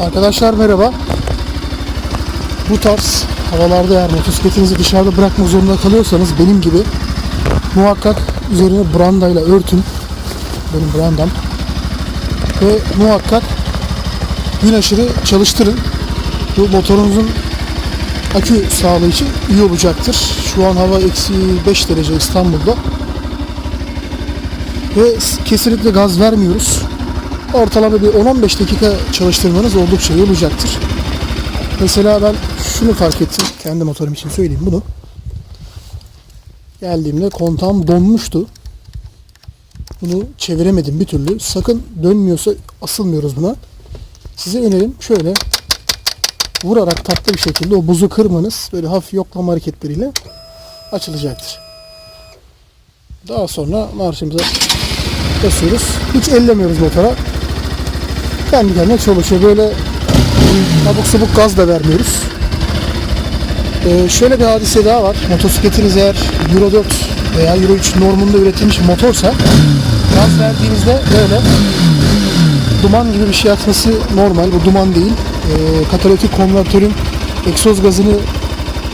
Arkadaşlar merhaba. Bu tarz havalarda eğer motosikletinizi dışarıda bırakmak zorunda kalıyorsanız benim gibi muhakkak üzerine brandayla örtün. Benim brandam. Ve muhakkak gün aşırı çalıştırın. Bu motorunuzun akü sağlığı için iyi olacaktır. Şu an hava eksi 5 derece İstanbul'da. Ve kesinlikle gaz vermiyoruz. Ortalama bir 10-15 dakika çalıştırmanız oldukça iyi olacaktır. Mesela ben şunu fark ettim. Kendi motorum için söyleyeyim bunu. Geldiğimde kontağım donmuştu. Bunu çeviremedim bir türlü. Sakın dönmüyorsa asılmıyoruz buna. Size önerim şöyle vurarak tatlı bir şekilde o buzu kırmanız böyle hafif yoklama hareketleriyle açılacaktır. Daha sonra marşımıza basıyoruz. Hiç ellemiyoruz motora. Kendi kendine çalışıyor. Böyle abuk sabuk gaz da vermiyoruz. Ee, şöyle bir hadise daha var. Motosikletiniz eğer Euro 4 veya Euro 3 normunda üretilmiş motorsa gaz verdiğinizde böyle duman gibi bir şey atması normal. Bu duman değil. Ee, katalitik konvertörün egzoz gazını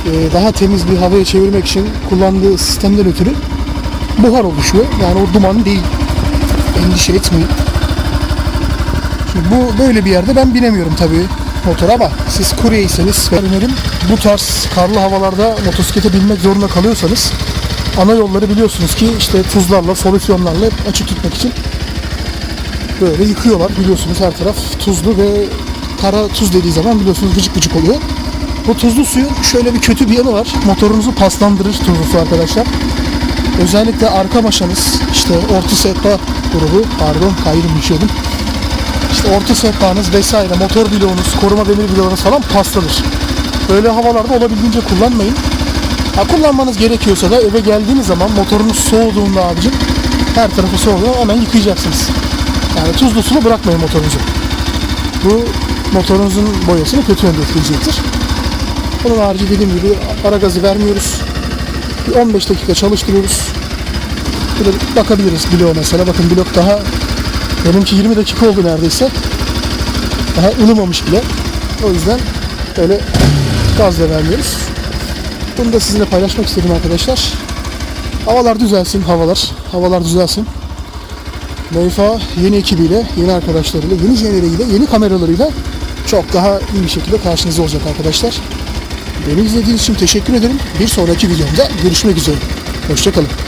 e, daha temiz bir havaya çevirmek için kullandığı sistemden ötürü buhar oluşuyor. Yani o duman değil. Endişe etmeyin. Şimdi bu böyle bir yerde ben binemiyorum tabii motora ama siz kuryeyseniz ve önerim bu tarz karlı havalarda motosiklete binmek zorunda kalıyorsanız ana yolları biliyorsunuz ki işte tuzlarla, solüsyonlarla açık tutmak için böyle yıkıyorlar. Biliyorsunuz her taraf tuzlu ve kara tuz dediği zaman biliyorsunuz gıcık gıcık oluyor. Bu tuzlu suyun şöyle bir kötü bir yanı var. Motorunuzu paslandırır tuzlu su arkadaşlar. Özellikle arka maşanız işte orta sehpa grubu pardon kaydım düşüyordum. İşte orta sehpanız vesaire motor bloğunuz, koruma demir bloğunuz falan paslanır. Böyle havalarda olabildiğince kullanmayın. Ha kullanmanız gerekiyorsa da eve geldiğiniz zaman motorunuz soğuduğunda abicim her tarafı soğuyor hemen yıkayacaksınız. Yani tuzlu sulu bırakmayın motorunuzu. Bu motorunuzun boyasını kötü yönde etkileyecektir. Bunun harici dediğim gibi ara gazı vermiyoruz. Bir 15 dakika çalıştırıyoruz. Böyle bakabiliriz bloğa mesela. Bakın blok daha benimki 20 dakika oldu neredeyse. Daha ılımamış bile. O yüzden böyle gaz da vermiyoruz. Bunu da sizinle paylaşmak istedim arkadaşlar. Havalar düzelsin havalar. Havalar düzelsin. Neyfa yeni ekibiyle, yeni arkadaşlarıyla, yeni jeneriğiyle, yeni kameralarıyla çok daha iyi bir şekilde karşınızda olacak arkadaşlar. Beni izlediğiniz için teşekkür ederim. Bir sonraki videomda görüşmek üzere. Hoşçakalın.